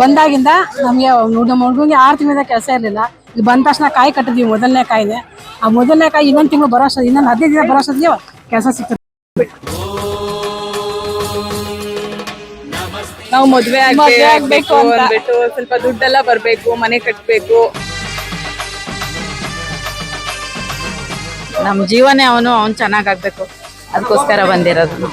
ಬಂದಾಗಿಂದ ನಮಗೆ ನಮ್ಮ ಹುಡುಗಂಗೆ ಆರು ತಿಂಗಳಿಂದ ಕೆಲಸ ಇರಲಿಲ್ಲ. ಇಲ್ಲಿ ಬಂದ ತಕ್ಷಣ ಕಾಯಿ ಕಟ್ಟಿದ್ವಿ ಮೊದಲನೇ ಕಾಯಿನೇ. ಆ ಮೊದಲನೇ ಕಾಯಿ ಇನ್ನೊಂದು ತಿಂಗಳು ಬರೋ ಇನ್ನೊಂದು ಹದಿನೈದು ದಿನ ಬರೋ ಅಷ್ಟೊತ್ತಿಗೆ ಕೆಲಸ ಸಿಗ್ತದೆ. ನಾವು ಮದುವೆ ಆಗಬೇಕು. ಅಂದ್ಬಿಟ್ಟು ಸ್ವಲ್ಪ ದುಡ್ಡೆಲ್ಲ ಬರಬೇಕು ಮನೆ ಕಟ್ಟಬೇಕು ನಮ್ಮ ಜೀವನೇ ಅವನು ಅವ್ನು ಚೆನ್ನಾಗಾಗಬೇಕು ಅದಕ್ಕೋಸ್ಕರ ಬಂದಿರೋದು.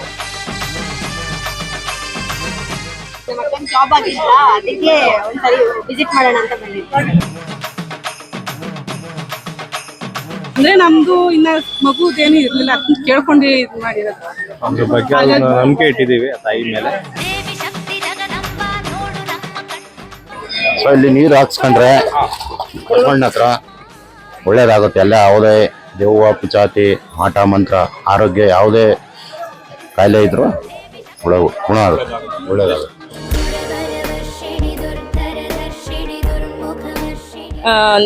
ಜಾಬ್ ಆಗಿಲ್ಲ ಅದಕ್ಕೆ ಒಂದ್ಸರಿ ವಿಸಿಟ್ ಮಾಡೋಣ ಅಂತ ಬಂದಿದ್ವಿ ಅಂದ್ರೆ ನಮ್ದು ಇನ್ನ ಮಗುದೇನು ಇರ್ಲಿಲ್ಲ ಅದನ್ನ ಕೇಳ್ಕೊಂಡು ಇದು ಮಾಡಿರೋದು. ಅದ್ರ ಬಗ್ಗೆ ಅದನ್ನ ನಂಬಿಕೆ ಇಟ್ಟಿದ್ದೀವಿ ಆ ತಾಯಿ ಮೇಲೆ. ದೇವಿ ಸೊ ಇಲ್ಲಿ ನೀರು ಹಾಕ್ಸ್ಕೊಂಡ್ರೆ ಬಸವಣ್ಣ ಹತ್ರ ಒಳ್ಳೇದಾಗುತ್ತೆ. ಎಲ್ಲ ಯಾವುದೇ ದೆವ್ವ ಪಿಚಾತಿ ಆಟ ಮಂತ್ರ ಆರೋಗ್ಯ ಯಾವುದೇ ಕಾಯಿಲೆ ಇದ್ರು ಒಳ್ಳೆ ಗುಣ ಆಗುತ್ತೆ. ಒಳ್ಳೇದಾಗುತ್ತೆ.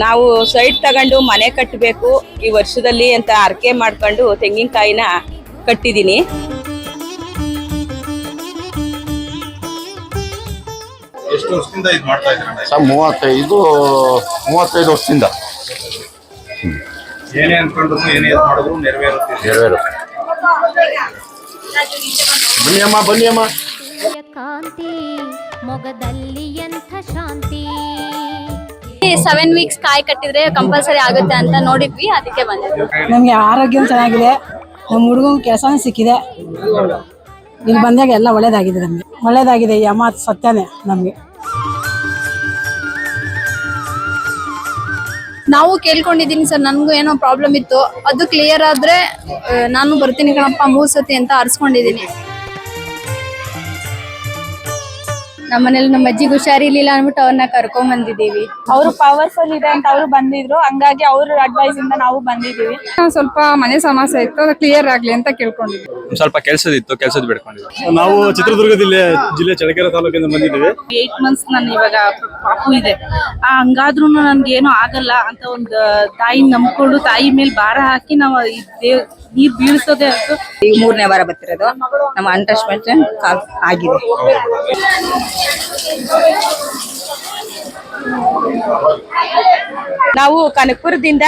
ನಾವು ಸೈಟ್ ತಗೊಂಡು ಮನೆ ಕಟ್ಟಬೇಕು ಈ ವರ್ಷದಲ್ಲಿ ಅಂತ ಅರ್ಕೆ ಮಾಡ್ಕೊಂಡು ತೆಂಗಿನಕಾಯಿನ ಕಟ್ಟಿದ್ದೀನಿ. ಎಷ್ಟು ವರ್ಷದಿಂದ ಇದು ಮಾಡ್ತಾ ಇದ್ದೀರಾ ಸರ್ ಮೂವತ್ತೈದು ಮೂವತ್ತೈದು ವರ್ಷದಿಂದ. ಏನೇ ಅನ್ಕೊಂಡ್ರು ಏನೇ ಇದು ಮಾಡಿದ್ರು ನೆರವೇರುತ್ತೆ. ನೆರವೇರುತ್ತೆ. ಬನ್ನಿ ಅಮ್ಮ ಬನ್ನಿ ಅಮ್ಮ. ಕಾಂತಿ ಮೊಗದಲ್ಲಿ ಎಂಥ ಶಾಂತಿ. ಸೆವೆನ್ ವೀಕ್ಸ್ ಕಾಯಿ ಕಟ್ಟಿದ್ರೆ ಕಂಪಲ್ಸರಿ ಆಗುತ್ತೆ ಅಂತ ನೋಡಿದ್ವಿ ಅದಕ್ಕೆ ಬಂದಿದ್ವಿ ನಮ್ಗೆ ಆರೋಗ್ಯ ಚೆನ್ನಾಗಿದೆ. ನಮ್ಮ ಹುಡುಗ ಕೆಲಸನೂ ಸಿಕ್ಕಿದೆ. ಇಲ್ಲಿ ಬಂದಾಗ ಎಲ್ಲ ಒಳ್ಳೇದಾಗಿದೆ ನಮಗೆ. ಒಳ್ಳೇದಾಗಿದೆ ಈ ಅಮ್ಮ ಸತ್ಯನೇ ನಮಗೆ. ನಾವು ಕೇಳ್ಕೊಂಡಿದ್ದೀನಿ ಸರ್ ನನಗೂ ಏನೋ ಪ್ರಾಬ್ಲಮ್ ಇತ್ತು. ಅದು ಕ್ಲಿಯರ್ ಆದ್ರೆ ನಾನು ಬರ್ತೀನಿ ಕಣಪ್ಪ ಮೂರು ಸತಿ ಅಂತ ಅರ್ಸ್ಕೊಂಡಿದ್ದೀನಿ ನಮ್ಮ ಮನೇಲಿ ನಮ್ಮ ಅಜ್ಜಿಗೆ ಹುಷಾರಿರ್ಲಿಲ್ಲ ಅನ್ಬಿಟ್ಟು ಅವ್ರನ್ನ ಕರ್ಕೊಂಡ್ ಬಂದಿದೀವಿ ಅವರು ಪವರ್ಫುಲ್ ಇದೆ ಅಂತ ಅವರು ಬಂದಿದ್ರು. ಹಂಗಾಗಿ ಅವ್ರ ಅಡ್ವೈಸ್ ಇಂದ ನಾವು ಬಂದಿದೀವಿ ಸ್ವಲ್ಪ ಮನೆ ಸಮಸ್ಯೆ ಇತ್ತು ಅದು ಕ್ಲಿಯರ್ ಆಗ್ಲಿ ಅಂತ ಕೇಳ್ಕೊಂಡಿದ್ವಿ ಒಂದ್ ಸ್ವಲ್ಪ ಕೆಲ್ಸದಿತ್ತು ಕೆಲ್ಸದ ಬಿಡ್ಕೊಂಡಿದ್ವಿ ನಾವು ಚಿತ್ರದುರ್ಗ ಜಿಲ್ಲೆ ಜಿಲ್ಲೆ ಚಳ್ಳಕೆರೆ ತಾಲೂಕಿಂದ ಬಂದಿದ್ದೀವಿ. ಏಟ್ ಮಂತ್ಸ್ ನಾನು ಇವಾಗ ಪಾಪು ಇದೆ. ಆ ಹಂಗಾದ್ರೂ ನನ್ಗೆ ಏನು ಆಗಲ್ಲ ಅಂತ ಒಂದು ತಾಯಿ ನಂಬ್ಕೊಂಡು ತಾಯಿ ಮೇಲೆ ಭಾರ ಹಾಕಿ ನಾವು ಈ ದೇವ್ ನೀರ್ ಬೀಳ್ಸೋದೇ ಅಂತ ಈಗ ಮೂರನೇ ವಾರ ಬರ್ತಿರೋದು. ನಮ್ಮ ಅಂಟಸ್ಟ್ಮೆಂಟ್ ಆಗಿದೆ. ನಾವು ಕನಕಪುರದಿಂದ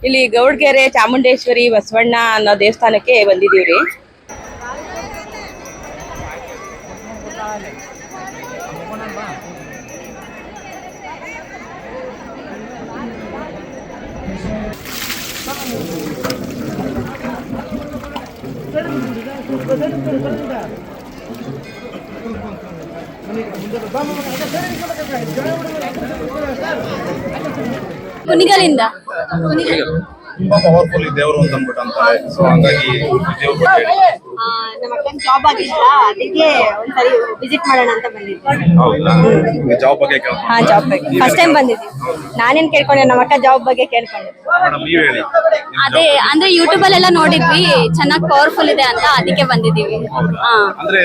ಇಲ್ಲಿ ಗೌಡ್ಗೆರೆ ಚಾಮುಂಡೇಶ್ವರಿ ಬಸವಣ್ಣ ಅನ್ನೋ ದೇವಸ್ಥಾನಕ್ಕೆ ಬಂದಿದೀವ್ರಿ ಕುನಿಗಲಿಂದ ತುಂಬಾ ಪವರ್ಫುಲ್ ಈ ದೇವರು ಅಂತ ಅನ್ಬಿಟ್ಟು ಅಂತಾರೆ. ಸೊ ಹಂಗಾಗಿ ದೇವ್ರ ಬಗ್ಗೆ ಆ, ನಮ್ಮ ಅಕ್ಕನ ಜಾಬ್ ಆಗಿಲ್ಲ ಅದಕ್ಕೆ ಒಂದ್ಸರಿ ವಿಸಿಟ್ ಮಾಡೋಣ ಅಂತ ಬಂದಿದ್ವಿ. ಹೌದಾ? ಜಾಬ್ ಬಗ್ಗೆ ಕೇಳ್ಕೊಂಡು ಹಾ ಜಾಬ್ ಬಗ್ಗೆ. ಫಸ್ಟ್ ಟೈಮ್ ಬಂದಿದ್ವಿ. ನಾನೇನ್ ಕೇಳ್ಕೊಂಡೆ ನಮ್ಮ ಅಕ್ಕ ಜಾಬ್ ಬಗ್ಗೆ ಕೇಳ್ಕೊಂಡೆ. ಮೇಡಮ್ ನೀವ್ ಹೇಳಿ. ನಿಮ್ ಅದೇ ಅಂದ್ರೆ ಯೂಟ್ಯೂಬ್ ಅಲ್ಲೆಲ್ಲ ನೋಡಿದ್ವಿ ಚೆನ್ನಾಗಿ ಪವರ್ಫುಲ್ ಇದೆ ಅಂತ ಅದಕ್ಕೆ ಬಂದಿದೀವಿ ಹಾ. ಅಂದ್ರೆ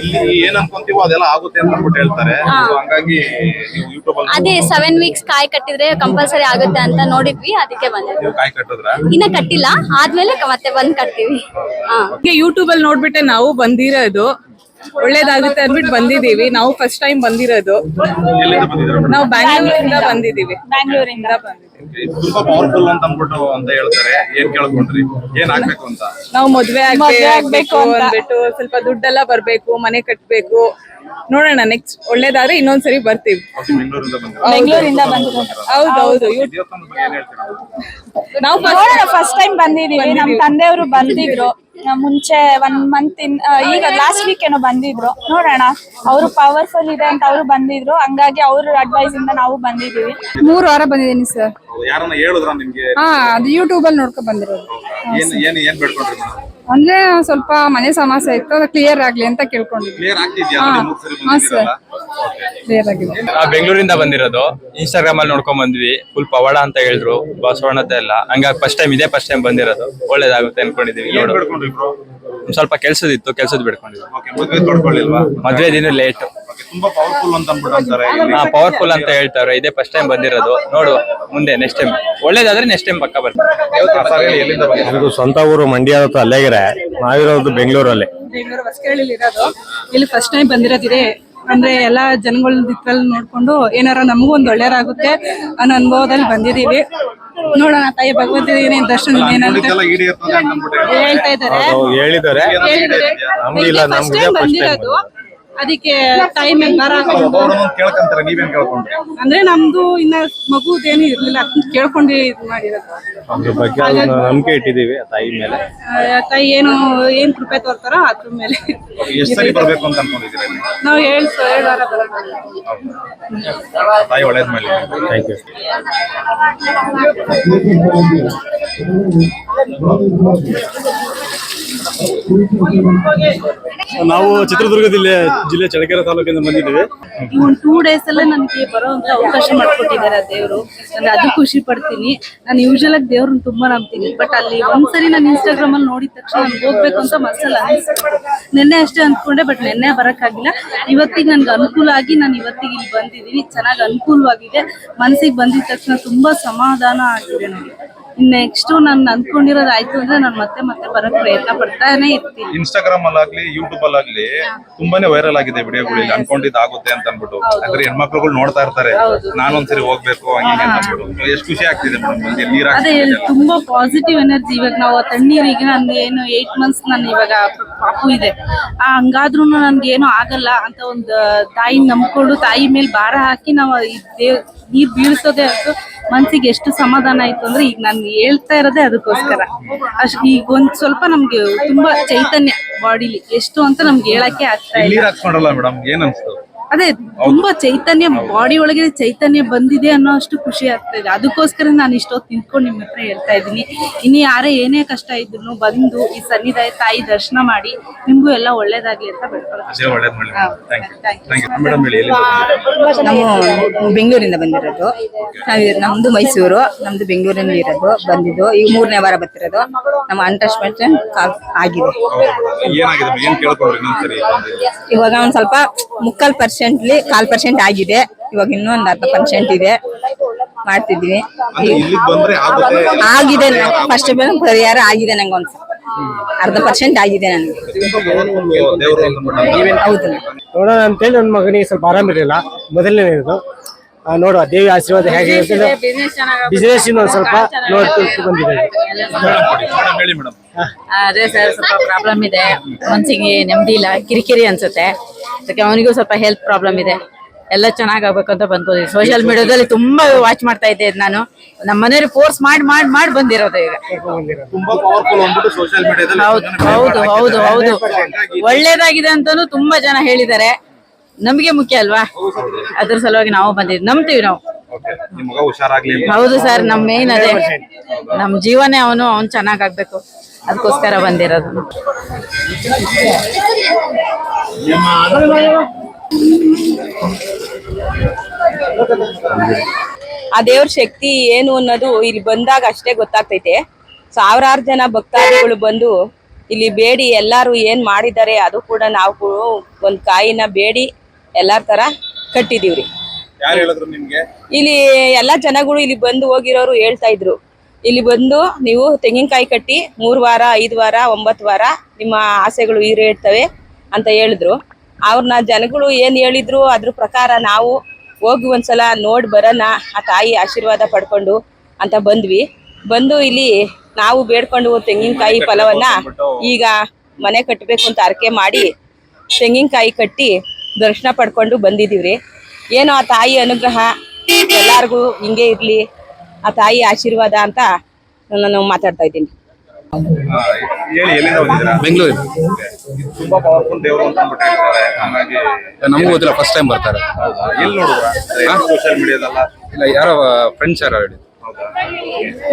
ಇಲ್ಲಿ ಏನ್ ಅನ್ಕೊಂತೀವೋ ಅದೆಲ್ಲ ಆಗುತ್ತೆ ಅಂತ ಅನ್ಬಿಟ್ಟು ಹೇಳ್ತಾರೆ. ಸೊ ಹಂಗಾಗಿ ನೀವು ಯೂಟ್ಯೂಬ್ ಅಲ್ಲಿ ಅದೇ ಸೆವೆನ್ ವೀಕ್ಸ್ ಕಾಯಿ ಕಟ್ಟಿದ್ರೆ ಕಂಪಲ್ಸರಿ ಆಗುತ್ತೆ ಅಂತ ನೋಡಿದ್ವಿ ಅದಕ್ಕೆ ಬಂದಿದ್ವಿ. ಕಾಯಿ ಕಟ್ಟಿದ್ರ? ಇನ್ನ ಕಟ್ಟಿಲ್ಲ ಆದ್ಮೇಲೆ ಮತ್ತೆ ಬಂದ್ ಕಟ್ತೀವಿ. ಹಾ. ಯೂಟ್ಯೂಬ್ ಅಲ್ಲಿ ನೋಡ್ಬಿಟ್ಟೆ ನಾವು ಬಂದಿರೋದು. ಒಳ್ಳೇದಾಗುತ್ತೆ ಅಂದ್ಬಿಟ್ಟು ಬಂದಿದೀವಿ ನಾವು ಫಸ್ಟ್ ಟೈಮ್ ಬಂದಿರೋದು. ಎಲ್ಲಿಂದ ಬಂದಿದ್ರ ನಾವು ಬ್ಯಾಂಗ್ಳೂರಿಂದ ಬಂದಿದೀವಿ ಬ್ಯಾಂಗ್ಳೂರಿಂದ. ತುಂಬಾ ಪವರ್ಫುಲ್ ಅಂತ ಅಂದ್ಬಿಟ್ಟು ಅಂತ ಹೇಳ್ತಾರೆ. ಏನ್ ಕೇಳ್ಕೊಂಡ್ರಿ? ಏನ್ ಆಗ್ಬೇಕು ಅಂತ? ನಾವು ಮದ್ವೆ ಮದ್ವೆ ಆಗ್ಬೇಕು. ಅಂದ್ಬಿಟ್ಟು ಸ್ವಲ್ಪ ದುಡ್ಡೆಲ್ಲ ಬರ್ಬೇಕು ಮನೆ ಕಟ್ಬೇಕು. ನೋಡೋಣ ನೆಕ್ಸ್ಟ್ ಒಳ್ಳೇದಾದ್ರೆ ಇನ್ನೊಂದ್ಸರಿ ಬರ್ತೀವಿ. ಬೆಂಗಳೂರಿಂದ ಹೌದೌದು ನಾವು ಫಸ್ಟ್ ಟೈಮ್ ಬಂದಿದೀವಿ. ನಮ್ ತಂದೆಯವರು ಬಂದಿದ್ರು. ಮುಂಚೆ ಒನ್ ಮಂತ್ ಇನ್ ಈಗ ಲಾಸ್ಟ್ ವೀಕ್ ಏನೋ ಬಂದಿದ್ರು. ನೋಡೋಣ. ಅವರು ಪವರ್ಫುಲ್ ಇದೆ ಅಂತ ಅವರು ಬಂದಿದ್ರು. ಹಂಗಾಗಿ ಅವ್ರ ಅಡ್ವೈಸ್ ಇಂದ ನಾವು ಬಂದಿದೀವಿ ಮೂರು ವಾರ ಬಂದಿದ್ದೀನಿ ಸರ್. ಯಾರನ್ನ ಹೇಳಿದ್ರ ನಿಮ್ಗೆ? ಹಾ ಅದು ಯೂಟ್ಯೂಬ್ ಅಲ್ಲಿ ನೋಡ್ಕೊಂಡ್ ಬಂದಿರೋದು. ಏನ್ ಏನ್ ಏನ್ ಬೇಡ್ಕೊಂಡ್ರಿ ಅಂದ್ರೆ ಸ್ವಲ್ಪ ಮನೆ ಸಮಸ್ಯೆ ಇತ್ತು ಅದು ಕ್ಲಿಯರ್ ಆಗ್ಲಿ ಅಂತ ಕೇಳ್ಕೊಂಡಿದ್ವಿ. ಕ್ಲಿಯರ್ ಆಗ್ತಿದ್ಯಾ? ಮೂರ್ ಸರಿ ಬಂದಿದ್ದೀರಲ್ಲ ಕ್ಲಿಯರ್ ಆಗಿದೆ. ನಾವು ಬೆಂಗಳೂರಿಂದ ಬಂದಿರೋದು. ಇನ್ಸ್ಟಾಗ್ರಾಮ್ ಅಲ್ಲಿ ನೋಡ್ಕೊಂಡ್ ಬಂದ್ವಿ. ಫುಲ್ ಪವಾಡ ಅಂತ ಹೇಳಿದ್ರು. ಬಸವಣ್ಣತೆ ಎಲ್ಲ ಹಂಗಾಗಿ ಫಸ್ಟ್ ಟೈಮ್ ಇದೇ ಫಸ್ಟ್ ಟೈಮ್ ಬಂದಿರೋದು. ಒಳ್ಳೇದಾಗುತ್ತೆ ಅನ್ಕೊಂಡಿದೀವಿ ಏನ್ ನೋಡು ಬೇಡ್ಕೊಂಡ್ರಿ ಬ್ರೋ ಒಂದ್ ಸ್ವಲ್ಪ ಕೆಲ್ಸದಿತ್ತು ಕೆಲ್ಸದ್ ಬಿಡ್ಕೊಂಡಿದ್ವಿ. ಓಕೆ ಮದ್ವೆ ತೊಡ್ಕೊಳ್ಳಿಲ್ವಾ ಮದ್ವೆ ದಿನ ಲೇಟ್ ತುಂಬಾ ಪವರ್ಫುಲ್ ಅಂತ ಅಂದ್ಬಿಟ್ಟು ಅಂತಾರೆ. ಪವರ್ಫುಲ್ ಅಂತ ಹೇಳ್ತಾರೆ. ಇದೇ ಫಸ್ಟ್ ಟೈಮ್ ಬಂದಿರೋದು. ನೋಡು ಮುಂದೆ ನೆಕ್ಸ್ಟ್ ಟೈಮ್ ಒಳ್ಳೇದಾದ್ರೆ ನೆಕ್ಸ್ಟ್ ಟೈಮ್ ಪಕ್ಕ ಬರ್ತಾರೆ? ಸ್ವಂತ ಊರು ಮಂಡ್ಯ ಹತ್ರ ಅಲ್ಲೇಗಿರ. ನಾವಿರೋದು ಬೆಂಗಳೂರಲ್ಲಿ. ಬೆಂಗಳೂರು ಇರೋದು. ಇಲ್ಲಿ ಫಸ್ಟ್ ಟೈಮ್ ಬಂದಿರೋದಿದೆ. ಅಂದ್ರೆ ಎಲ್ಲಾ ಜನಗಳ ದಿಕ್ಕಲ್ಲಿ ನೋಡ್ಕೊಂಡು ಏನಾರ ನಮಗೂ ಒಂದ್ ಒಳ್ಳೇದಾಗುತ್ತೆ ಅನ್ನೋ ಅನುಭವದಲ್ಲಿ ಬಂದಿದೀವಿ ನೋಡೋಣ ತಾಯಿ ಭಗವತಿ ದರ್ಶನ ಹೇಳ್ತಾ ಇದ್ದಾರೆ. ಬಂದಿರೋದು. ಅದಕ್ಕೆ ಟೈಮ್ ಕೇಳ್ಕಂತಾರೆ ನೀವೇನ್ ಕೇಳ್ಕೊಂಡ್ರಿ? ಅಂದ್ರೆ ನಮ್ದು ಇನ್ನ ಮಗುದೇನು ಇರ್ಲಿಲ್ಲ ಅದ್ನ ಕೇಳ್ಕೊಂಡು ಇದು ಮಾಡಿರೋದು. ಅದ್ರ ಬಗ್ಗೆ ನಂಬಿಕೆ ಇಟ್ಟಿದೀವಿ ತಾಯಿ ಮೇಲೆ. ತಾಯಿ ಏನು ಏನ್ ಕೃಪೆ ತೋರ್ತಾರ ಅದ್ರ ಮೇಲೆ. ಎಷ್ಟ್ ಸರಿ ಬರ್ಬೇಕು ಅಂತ ಅನ್ಕೊಂಡಿದ್ದೀರಾ ಇಲ್ಲಿ? ನಾವು ಹೇಳ್ ಏಳ್ ವಾರ ಬರೋಣ. ತಾಯಿ ಒಳ್ಳೇದ್ ಮಾಡಿ ಥ್ಯಾಂಕ್ ಯು ನಾವು ಚಿತ್ರದುರ್ಗ ಜಿಲ್ಲೆ ಜಿಲ್ಲೆ ಚಳ್ಳಕೆರೆ ತಾಲೂಕಿಂದ ಬಂದಿದ್ದೀವಿ. ಒಂದು ಟೂ ಡೇಸ್ ಅಲ್ಲೇ ನನಗೆ ಬರೋಂತ ಅವಕಾಶ ಮಾಡ್ಕೊಟ್ಟಿದ್ದಾರೆ ದೇವರು. ಅಂದ್ರೆ ಅದು ಖುಷಿ ಪಡ್ತೀನಿ. ನಾನು ಯೂಶಲ್ ಆಗಿ ದೇವ್ರನ್ನ ತುಂಬಾ ನಂಬ್ತೀನಿ. ಬಟ್ ಅಲ್ಲಿ ಒಂದ್ಸರಿ ನಾನು ಇನ್ಸ್ಟಾಗ್ರಾಮ್ ಅಲ್ಲಿ ನೋಡಿದ ತಕ್ಷಣ ನಾನು ಹೋಗ್ಬೇಕು ಅಂತ ಮನಸ್ಸಲ್ಲಿ ಅನಿಸ್ತು. ನಿನ್ನೆ ಅಷ್ಟೇ ಅನ್ಕೊಂಡೆ ಬಟ್ ನಿನ್ನೆ ಬರಕ್ಕಾಗಿಲ್ಲ. ಇವತ್ತಿಗೆ ನನ್ಗೆ ಅನುಕೂಲ ಆಗಿ ನಾನು ಇವತ್ತಿಗೆ ಇಲ್ಲಿ ಬಂದಿದ್ದೀನಿ. ಚೆನ್ನಾಗಿ ಅನುಕೂಲವಾಗಿದೆ. ಮನಸ್ಸಿಗೆ ಬಂದಿದ ತಕ್ಷಣ ತುಂಬಾ ಸಮಾಧಾನ ಆಗಿದೆ ನನಗೆ. ನೆಕ್ಸ್ಟ್ ನಾನು ಅನ್ಕೊಂಡಿರೋದು ಆಯ್ತು ಅಂದ್ರೆ ನಾನು ಮತ್ತೆ ಮತ್ತೆ ಬರೋಕ್ ಪ್ರಯತ್ನ ಪಡ್ತಾನೆ ಇರ್ತೀನಿ. ಇನ್ಸ್ಟಾಗ್ರಾಮ್ ಅಲ್ಲಾಗ್ಲಿ ಯೂಟ್ಯೂಬ್ ಅಲ್ಲಾಗ್ಲಿ ತುಂಬಾನೇ ವೈರಲ್ ಆಗಿದೆ ವಿಡಿಯೋಗಳು ಇಲ್ಲಿ ಅನ್ಕೊಂಡಿದ್ದು ಆಗುತ್ತೆ ಅಂತ ಅನ್ಬಿಟ್ಟು ಅಂದ್ರೆ ಹೆಣ್ಮಕ್ಳುಗಳು ನೋಡ್ತಾ ಇರ್ತಾರೆ. ನಾನೊಂದ್ಸರಿ ಹೋಗ್ಬೇಕು ಹಂಗೆ ಅಂತ ಅನ್ಬಿಟ್ಟು ಎಷ್ಟು ಖುಷಿ ಆಗ್ತಿದೆ ಮೇಡಮ್ ನಮ್ಗೆ? ನೀರ್ ಅದೇ ತುಂಬಾ ಪಾಸಿಟಿವ್ ಎನರ್ಜಿ ಇವಾಗ ನಾವು ಆ ತಣ್ಣೀರಿಗೆ ನನ್ಗೆ ಏನು ಏಟ್ ಮಂತ್ಸ್ ನಾನು ಇವಾಗ ಪಾಪು ಇದೆ. ಆ ಹಂಗಾದ್ರೂ ನನ್ಗೆ ಏನು ಆಗಲ್ಲ ಅಂತ ಒಂದು ತಾಯಿ ನಂಬ್ಕೊಂಡು ತಾಯಿ ಮೇಲೆ ಭಾರ ಹಾಕಿ ನಾವು ದೇವ್ ನೀರ್ ಬೀಳ್ಸೋದೇ ಆಯ್ತು ಮನ್ಸಿಗೆ ಎಷ್ಟು ಸಮಾಧಾನ ಆಯ್ತು ಅಂದ್ರೆ ಈಗ ನಾನು ಹೇಳ್ತಾ ಇರೋದೇ ಅದಕ್ಕೋಸ್ಕರ. ಅಷ್ಟು ಈಗ ಒಂದ್ ಸ್ವಲ್ಪ ನಮ್ಗೆ ತುಂಬಾ ಚೈತನ್ಯ ಬಾಡಿಲಿ. ಎಷ್ಟು ಅಂತ ನಮ್ಗೆ ಹೇಳಕ್ಕೆ ಆಗ್ತಾ ಇಲ್ಲ. ಮೇಡಮ್, ಏನ್ ಅನ್ಸ್ತು ಅದೇ ತುಂಬಾ ಚೈತನ್ಯ ಬಾಡಿ ಒಳಗೆ ಚೈತನ್ಯ ಬಂದಿದೆ ಅನ್ನೋ ಅಷ್ಟು ಖುಷಿ ಆಗ್ತಾ ಇದೆ. ಅದಕ್ಕೋಸ್ಕರ ನಾನು ಇಷ್ಟೊತ್ತು ನಿಂತ್ಕೊಂಡು ನಿಮ್ಮ ಹತ್ರ ಹೇಳ್ತಾ ಇದ್ದೀನಿ. ಇನ್ನು ಯಾರೇ ಏನೇ ಕಷ್ಟ ಇದ್ರು ಬಂದು ಈ ಸನ್ನಿಧಾಯ ತಾಯಿ ದರ್ಶನ ಮಾಡಿ ನಿಮ್ಗೂ ಎಲ್ಲ ಒಳ್ಳೇದಾಗ್ಲಿ ಅಂತ ಬೆಳ್ಕೊಳ್ಳೋದು ಅದೇ ಒಳ್ಳೇದ್ thank you thank you madam ಹೇಳಿ ನಾವು ಬೆಂಗಳೂರಿಂದ ಬಂದಿರೋದು. ನಾವು ನಮ್ದು ಮೈಸೂರು ನಮ್ದು ಬೆಂಗಳೂರಿಂದ ಇರೋದು ಬಂದಿದ್ದು. ಈ ಮೂರನೇ ವಾರ ಬರ್ತಿರೋದು. ನಮ್ಮ ಅಂಟಸ್ಮೆಂಟ್ ಆಗಿದೆ. ಇವಾಗ ಒಂದ್ ಸ್ವಲ್ಪ ಮುಕ್ಕಲ್ ಮುಕ್ಕಾಲ್ ಪರ್ಸೆಂಟ್ಲಿ ಕಾಲ್ ಪರ್ಸೆಂಟ್ ಆಗಿದೆ. ಇವಾಗ ಇನ್ನೂ ಒಂದ್ ಅರ್ಧ ಪರ್ಸೆಂಟ್ ಇದೆ. ಮಾಡ್ತಿದ್ವಿ ಆಗಿದೆ ಇಲ್ಲಿಗ್ ಬಂದ್ರೆ ಆಗುತ್ತೆ. ಆಗಿದೆ ಫಸ್ಟ್ ಪರಿಹಾರ ಆಗಿದೆ ನಂಗೆ ಒಂದ್ ಅರ್ಧ ಪರ್ಸೆಂಟ್ ಆಗಿದೆ ನನಗೆ ಹೌದು. ನೋಡೋಣ ಅಂತೇಳಿ ನನ್ನ ಮಗನಿಗೆ ಸ್ವಲ್ಪ ಆರಾಮಿರಲಿಲ್ಲ ಮೊದಲನೇ ಇದು ನೋಡುವ ದೇವಿ ಆಶೀರ್ವಾದ ಹೇಗೆ ಬಿಸ್ನೆಸ್ ಇನ್ನೊಂದು ಸ್ವಲ್ಪ ನೋಡ್ಕೊಂಡು ಬಂದಿದ್ದೇವೆ ಅದೇ ಸರ್ ಸ್ವಲ್ಪ ಪ್ರಾಬ್ಲಮ್ ಇದೆ. ಮನ್ಸಿಗೆ ನೆಮ್ಮದಿ ಇಲ್ಲ ಕಿರಿಕಿರಿ ಅನ್ಸುತ್ತೆ. ಅದಕ್ಕೆ ಅವನಿಗೂ ಸ್ವಲ್ಪ ಹೆಲ್ತ್ ಪ್ರಾಬ್ಲಮ್ ಇದೆ. ಎಲ್ಲ ಚೆನ್ನಾಗ್ ಆಗ್ಬೇಕು ಅಂತ ಬಂದ್ಕೋದಿ ಸೋಷಿಯಲ್ ಮೀಡಿಯಾದಲ್ಲಿ ತುಂಬಾ ವಾಚ್ ಮಾಡ್ತಾ ಇದ್ದೆ ಇದ್ ನಾನು. ನಮ್ಮ ಮನೆಯವ್ರು ಫೋರ್ಸ್ ಮಾಡಿ ಮಾಡಿ ಮಾಡಿ ಬಂದಿರೋದು ಈಗ. ಹೌದು ಹೌದು ಹೌದು ಹೌದು. ಒಳ್ಳೇದಾಗಿದೆ ಅಂತಾನು ತುಂಬಾ ಜನ ಹೇಳಿದ್ದಾರೆ. ನಮಗೆ ಮುಖ್ಯ ಅಲ್ವಾ? ಅದ್ರ ಸಲುವಾಗಿ ನಾವು ಬಂದಿದ್ವಿ ನಂಬ್ತೀವಿ ನಾವು. ಹೌದು ಸರ್ ನಮ್ ಮೇನ್ ಅದೇ. ನಮ್ ಜೀವನೇ ಅವನು ಅವ್ನು ಚೆನ್ನಾಗಾಗ್ಬೇಕು. ಅದಕ್ಕೋಸ್ಕರ ಬಂದಿರೋದು. ಆ ದೇವ್ರ ಶಕ್ತಿ ಏನು ಅನ್ನೋದು ಇಲ್ಲಿ ಬಂದಾಗ ಅಷ್ಟೇ ಗೊತ್ತಾಗ್ತೈತೆ. ಸಾವಿರಾರು ಜನ ಭಕ್ತಾದಿಗಳು ಬಂದು ಇಲ್ಲಿ ಬೇಡಿ ಎಲ್ಲಾರು ಏನ್ ಮಾಡಿದ್ದಾರೆ ಅದು ಕೂಡ ನಾವು ಒಂದ್ ಕಾಯಿನ ಬೇಡಿ ಎಲ್ಲಾರ್ ತರ ಕಟ್ಟಿದೀವ್ರಿ. ಯಾರು ಹೇಳಿದ್ರು ನಿಮ್ಗೆ? ಇಲ್ಲಿ ಎಲ್ಲಾ ಜನಗಳು ಇಲ್ಲಿ ಬಂದು ಹೋಗಿರೋರು ಹೇಳ್ತಾ ಇದ್ರು. ಇಲ್ಲಿ ಬಂದು ನೀವು ತೆಂಗಿನಕಾಯಿ ಕಟ್ಟಿ ಮೂರ್ ವಾರ ಐದ್ ವಾರ ಒಂಬತ್ತು ವಾರ ನಿಮ್ಮ ಆಸೆಗಳು ಈಡೇರ್ತವೆ. ಅಂತ ಹೇಳಿದ್ರು. ಅವ್ರನ್ನ ಜನಗಳು ಏನ್ ಹೇಳಿದ್ರು ಅದ್ರ ಪ್ರಕಾರ ನಾವು ಹೋಗಿ ಒಂದ್ಸಲ ನೋಡಿ ಬರೋಣ ಆ ತಾಯಿ ಆಶೀರ್ವಾದ ಪಡ್ಕೊಂಡು ಅಂತ ಬಂದ್ವಿ. ಬಂದು ಇಲ್ಲಿ ನಾವು ಬೇಡ್ಕೊಂಡು ತೆಂಗಿನಕಾಯಿ ಫಲವನ್ನ ಈಗ ಮನೆ ಕಟ್ಟಬೇಕು ಅಂತ ಅರಕೆ ಮಾಡಿ ತೆಂಗಿನಕಾಯಿ ಕಟ್ಟಿ ದರ್ಶನ ಪಡ್ಕೊಂಡು ಬಂದಿದ್ದೀವ್ರಿ ಏನೋ ಆ ತಾಯಿ ಅನುಗ್ರಹ ಎಲ್ಲಾರ್ಗೂ ಹಿಂಗೆ ಇರಲಿ ಆ ತಾಯಿ ಆಶೀರ್ವಾದ ಅಂತ ನಾನು ಮಾತಾಡ್ತಾ ಇದ್ದೀನಿ. ಹೇಳಿ ಎಲ್ಲಿಂದ ಬಂದಿದ್ದೀರಾ? ಬೆಂಗಳೂರು. ತುಂಬಾ ಪವರ್ಫುಲ್ ದೇವರು ಅಂತ ಅಂದ್ಬಿಟ್ಟು ಹೇಳ್ತಾರೆ. ಹಾಗಾಗಿ ನಮಗೂ ಗೊತ್ತಿಲ್ಲ ಫಸ್ಟ್ ಟೈಮ್ ಬರ್ತಾರೆ. ಎಲ್ಲಿ ನೋಡಿದ್ರ? ಸೋಷಿಯಲ್ ಮೀಡಿಯಾದಲ್ಲ ಇಲ್ಲ ಯಾರೋ ಫ್ರೆಂಡ್ಸ್ ಯಾರೋ ಹೇಳಿ.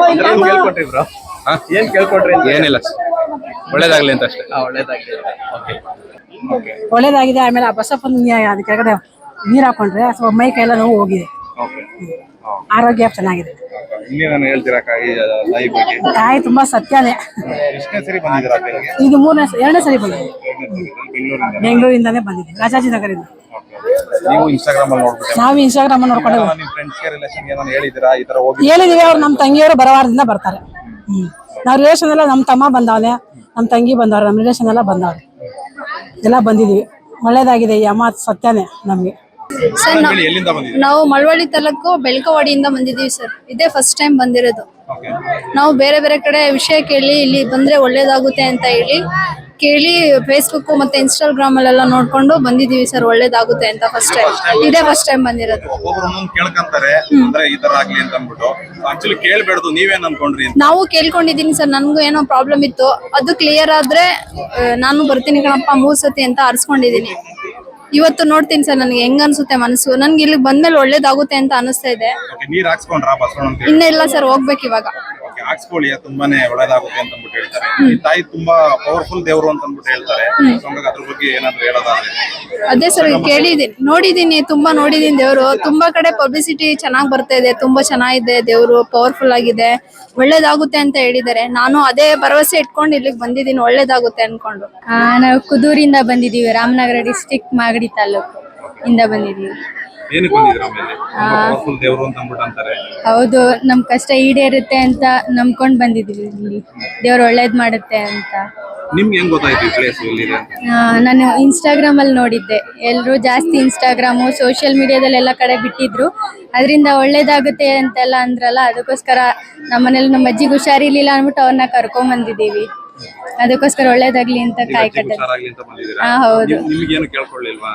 ಏನ್ ಕೇಳ್ಕೊಂಡ್ರಿ ಬ್ರೋ? ಹಾ? ಏನ್ ಕೇಳ್ಕೊಂಡ್ರಿ ಅಂತ? ಏನಿಲ್ಲ. ಒಳ್ಳೇದಾಗ್ಲಿ ಅಂತ ಅಷ್ಟೇ. ಒಳ್ಳೇದಾಗ್ಲಿ. ಓಕೆ ಓಕೆ ಒಳ್ಳೇದಾಗಿದೆ ಆಮೇಲೆ ಆ ಬಸಪ್ಪನ ಅದ್ ಕೆಳಗಡೆ ನೀರ್ ಹಾಕೊಂಡ್ರೆ ಅಥವಾ ಮೈ ಕೈಯೆಲ್ಲ ನೋವು ಹೋಗಿದೆ. ಆರೋಗ್ಯ ಚೆನ್ನಾಗಿದೆ. ಇನ್ನೇನು ಹೇಳ್ತೀರಾ ಕಾಯಿ ತಾಯಿ ಬಗ್ಗೆ? ತುಂಬಾ ಸತ್ಯನೇ. ಎಷ್ಟನೇ ಸರಿ ಬಂದಿದ್ದೀರಾ ಅಲ್ಲಿಗೆ ಇದು ಮೂರನೇ ಸ- ಎರಡನೇ ಸರಿ ಬಂದಿದೆ. ಬೆಂಗಳೂರಿಂದ ಬೆಂಗಳೂರಿಂದಾನೇ. ಬಂದಿದೆ. ರಾಜಾಜಿನಗರಿಂದ ನೀವು ಇನ್ಸ್ಟಾಗ್ರಾಮ್ ಅಲ್ಲಿ ನೋಡ್ಬಿಟ್ಟೆ ನಾವು ಇನ್ಸ್ಟಾಗ್ರಾಮ್ ನೋಡ್ಕೊಂಡು ನಿಮ್ ಫ್ರೆಂಡ್ಸ್ಗೆ ರಿಲೇಷನ್ ಏನೋ ಹೇಳಿದಿರಾ ಈ ತರ ಹೋಗಿ ಹೇಳಿದೀವಿ ಅವ್ರು ನಮ್ಮ ತಂಗಿಯವರು ಬರವಾರದಿಂದ ಬರ್ತಾರೆ. ಹ್ಮ್. ನಾವ್ ರಿಲೇಷನ್ ಎಲ್ಲ ನಮ್ಮ ತಮ್ಮ ಬಂದವನೆ ನಮ್ಮ ತಂಗಿ ಬಂದವ್ರೆ ನಮ್ಮ ರಿಲೇಷನ್ ಎಲ್ಲ ಬಂದವ್ರೆ. ಎಲ್ಲ ಬಂದಿದೀವಿ ಒಳ್ಳೇದಾಗಿದೆ ಈ ಅಮ್ಮ ಸತ್ಯನೇ ನಮಗೆ. ಸರ್ ನಾವು ಹೇಳಿ ಎಲ್ಲಿಂದ ಬಂದಿದ್ದೀರಾ? ನಾವು ಮಳವಳ್ಳಿ ತಾಲೂಕು ಬೆಳ್ಕವಾಡಿಯಿಂದ ಬಂದಿದ್ದೀವಿ ಸರ್. ಇದೇ ಫಸ್ಟ್ ಟೈಮ್ ಬಂದಿರೋದು. ಓಕೆ ನಾವು ಬೇರೆ ಬೇರೆ ಕಡೆ ವಿಷಯ ಕೇಳಿ ಇಲ್ಲಿ ಬಂದ್ರೆ ಒಳ್ಳೇದಾಗುತ್ತೆ ಅಂತ ಹೇಳಿ ಕೇಳಿ ಫೇಸ್ಬುಕ್ ಮತ್ತೆ ಇನ್ಸ್ಟಾಗ್ರಾಮ್ ಅಲ್ಲೆಲ್ಲ ನೋಡ್ಕೊಂಡು ಬಂದಿದೀವಿ ಸರ್ ಒಳ್ಳೇದಾಗುತ್ತೆ ಅಂತ ಫಸ್ಟ್ ಟೈಮ್ ಇದೇ ಫಸ್ಟ್ ಟೈಮ್ ಬಂದಿರೋದು. ಒಬ್ಬೊಬ್ರು ಒಂದೊಂದು ಕೇಳ್ಕಂತಾರೆ ಅಂದ್ರೆ ಈ ತರ ಆಗ್ಲಿ ಅಂತ ಅಂದ್ಬಿಟ್ಟು. ಆಕ್ಚುಲಿ ಕೇಳ್ಬೇಡ್ದು ನೀವೇನ್ ಅನ್ಕೊಂಡ್ರಿ ಅಂತ? ನಾವು ಕೇಳ್ಕೊಂಡಿದೀನಿ ಸರ್ ನನ್ಗೂ ಏನೋ ಪ್ರಾಬ್ಲಮ್ ಇತ್ತು. ಅದು ಕ್ಲಿಯರ್ ಆದ್ರೆ ಆ, ನಾನು ಬರ್ತೀನಿ ಕಣಪ್ಪ ಮೂರ್ ಸತಿ ಅಂತ ಅರ್ಸ್ಕೊಂಡಿದೀನಿ ಇವತ್ತು ನೋಡ್ತೀನಿ ಸರ್ ನನಗೆ ಹೆಂಗ್ ಅನ್ಸುತ್ತೆ ಮನಸ್ಸು. ನನ್ಗೆ ಇಲ್ಲಿ ಬಂದ್ಮೇಲೆ ಒಳ್ಳೇದಾಗುತ್ತೆ ಅಂತ ಅನಿಸ್ತಾ ಇದೆ. ನೀರ್ ಹಾಕ್ಸ್ಕೊಂಡ್ರಾ ಬಸವಣ್ಣ ಅಂತ ಹೇಳಿ? ಇನ್ನ ಇಲ್ಲ ಸರ್ ಹೋಗ್ಬೇಕು ಇವಾಗ. ಹಾಕ್ಸ್ಕೊಳ್ಳಿ ಅದು ತುಂಬಾನೇ ಒಳ್ಳೇದಾಗುತ್ತೆ ಅಂತ ಅಂದ್ಬಿಟ್ಟು ಹೇಳ್ತಾರೆ. ಈ ತಾಯಿ ತುಂಬಾ ಪವರ್ಫುಲ್ ದೇವರು ಅಂತ ಅಂದ್ಬಿಟ್ಟು ಹೇಳ್ತಾರೆ. ಹಂಗಾಗಿ ಅದ್ರ ಬಗ್ಗೆ ಏನಾದ್ರು ಹೇಳೋದಾದ್ರೆ. ಅದೇ ಸರ್ ಕೇಳಿದೀನಿ ನೋಡಿದೀನಿ ತುಂಬಾ ನೋಡಿದೀನಿ ದೇವರು. ತುಂಬಾ ಕಡೆ ಪಬ್ಲಿಸಿಟಿ ಚೆನ್ನಾಗ್ ಬರ್ತಾ ಇದೆ ತುಂಬಾ ಚೆನ್ನಾಗಿದೆ ದೇವರು ಪವರ್ಫುಲ್ ಆಗಿದೆ. ಒಳ್ಳೇದಾಗುತ್ತೆ ಅಂತ ಹೇಳಿದ್ದಾರೆ. ನಾನು ಅದೇ ಭರವಸೆ ಇಟ್ಕೊಂಡು ಇಲ್ಲಿಗೆ ಬಂದಿದ್ದೀನಿ ಒಳ್ಳೇದಾಗುತ್ತೆ ಅನ್ಕೊಂಡು. ನಾವು ಕುದೂರಿಂದ ಬಂದಿದ್ದೀವಿ. ರಾಮನಗರ ಡಿಸ್ಟಿಕ್ ಮಾಗಡಿ ತಾಲೂಕು ಇಂದ ಬಂದಿದ್ದೀವಿ. ಏನಕ್ಕೆ ಬಂದಿದ್ರ ಆಮೇಲೆ? ಪವರ್ಫುಲ್ ದೇವರು ಅಂತ ಅಂದ್ಬಿಟ್ಟು ಅಂತಾರೆ. ಹೌದು ನಮ್ ಕಷ್ಟ ಈಡೇರುತ್ತೆ ಅಂತ ನಂಬ್ಕೊಂಡ್ ಬಂದಿದೀವಿ ಇಲ್ಲಿ. ದೇವ್ರು ಒಳ್ಳೇದ್ ಮಾಡುತ್ತೆ ಅಂತ. ನಿಮ್ಗೆ ಹೆಂಗ್ ಗೊತ್ತಾಯ್ತು ಈ ಪ್ಲೇಸ್ ಎಲ್ಲಿದೆ ಅಂತ ಆ, ನಾನು ಇನ್ಸ್ಟಾಗ್ರಾಮ್ ಅಲ್ಲಿ ನೋಡಿದ್ದೆ. ಎಲ್ಲರೂ ಜಾಸ್ತಿ ಇನ್ಸ್ಟಾಗ್ರಾಮು ಸೋಷಿಯಲ್ ಮೀಡಿಯಾದಲ್ಲಿ ಎಲ್ಲ ಕಡೆ ಬಿಟ್ಟಿದ್ರು. ಅದರಿಂದ ಒಳ್ಳೇದಾಗುತ್ತೆ ಅಂತೆಲ್ಲ ಅಂದ್ರಲ್ಲ ಅದಕ್ಕೋಸ್ಕರ ನಮ್ಮನೇಲಿ ನಮ್ಮ ಅಜ್ಜಿಗೆ ಹುಷಾರಿರ್ಲಿಲ್ಲ ಅಂದ್ಬಿಟ್ಟು ಅವ್ರನ್ನ ಕರ್ಕೊಂಡ್ ಬಂದಿದ್ದೀವಿ ಅದಕ್ಕೋಸ್ಕರ ಒಳ್ಳೇದಾಗ್ಲಿ ಅಂತ ಕಾಯ್ ಕಟ್ಟದ್ ಹುಷಾರಾಗ್ಲಿ ಅಂತ ಬಂದಿದ್ದೀರಾ? ಹಾ, ಹೌದು. ನಿಮ್ಗೇನು ಕೇಳ್ಕೊಳ್ಳಿಲ್ವಾ?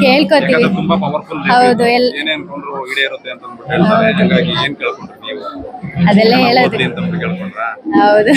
ಕೇಳ್ಕೊತೀವಿ. ಯಾಕಂದ್ರೆ ತುಂಬಾ ಪವರ್ಫುಲ್ ಹೌದು, ಎಲ್- ಏನೇ ಅನ್ಕೊಂಡ್ರು ಈಡೇರುತ್ತೆ ಅಂತ ಅಂದ್ಬಿಟ್ಟು ಹೇಳ್ತಾರೆ. ಹಂಗಾಗಿ ಏನ್ ಕೇಳ್ಕೊಂಡ್ರಿ ನೀವು? ಅದೆಲ್ಲ ಹೇಳೋದು. ಓದ್ಲಿ ಅಂತ ಕೇಳ್ಕೊಂಡ್ರಾ? ಹೌದು.